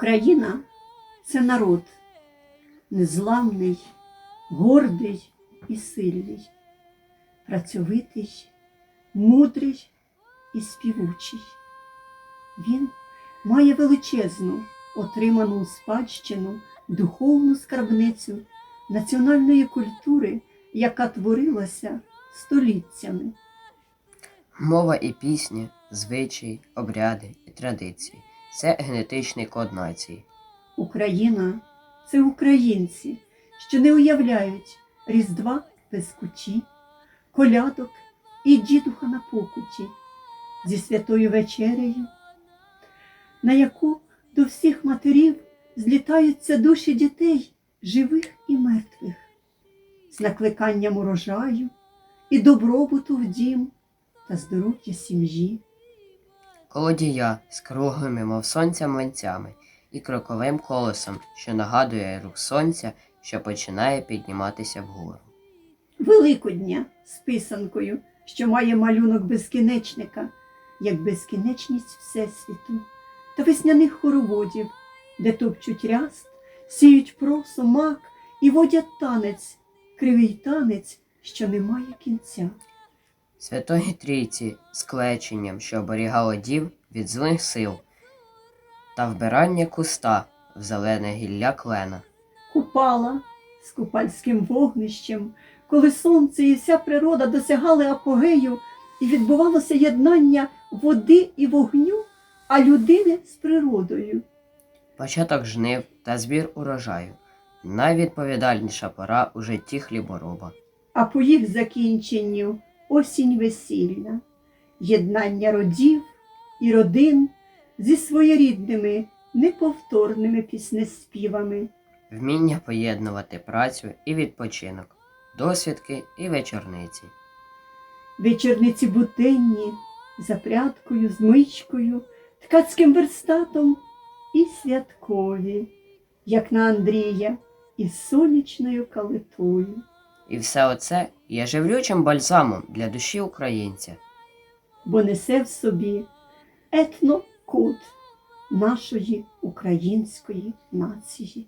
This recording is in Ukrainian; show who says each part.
Speaker 1: Україна це народ незламний, гордий і сильний, працьовитий, мудрий і співучий. Він має величезну, отриману спадщину духовну скарбницю національної культури, яка творилася століттями.
Speaker 2: Мова і пісні, звичаї, обряди і традиції це генетичний код нації.
Speaker 1: Україна це українці, що не уявляють Різдва без кучі, колядок і дідуха на покуті зі святою вечерею, на яку до всіх матерів злітаються душі дітей, живих і мертвих, з накликанням урожаю і добробуту в дім та здоров'я сім'ї.
Speaker 2: Колодія з круглими, мов сонця млинцями, і кроковим колесом, що нагадує рух сонця, що починає підніматися вгору.
Speaker 1: Великодня з писанкою, що має малюнок безкінечника, як безкінечність Всесвіту, та весняних хороводів, де топчуть ряст, сіють просо, мак і водять танець, кривий танець, що не має кінця.
Speaker 2: Святої Трійці з клеченням, що оберігало дів від злих сил, та вбирання куста в зелене гілля клена.
Speaker 1: Купала з купальським вогнищем, коли сонце і вся природа досягали апогею, і відбувалося єднання води і вогню, а людини з природою.
Speaker 2: Початок жнив та збір урожаю найвідповідальніша пора у житті хлібороба.
Speaker 1: а по їх закінченню осінь весільна, єднання родів і родин зі своєрідними неповторними піснеспівами.
Speaker 2: Вміння поєднувати працю і відпочинок, досвідки і вечорниці.
Speaker 1: Вечорниці буденні, запрядкою, змичкою, ткацьким верстатом і святкові, як на Андрія, із сонячною калитою.
Speaker 2: І все оце є живлючим бальзамом для душі українця.
Speaker 1: бо несе в собі етнокод нашої української нації.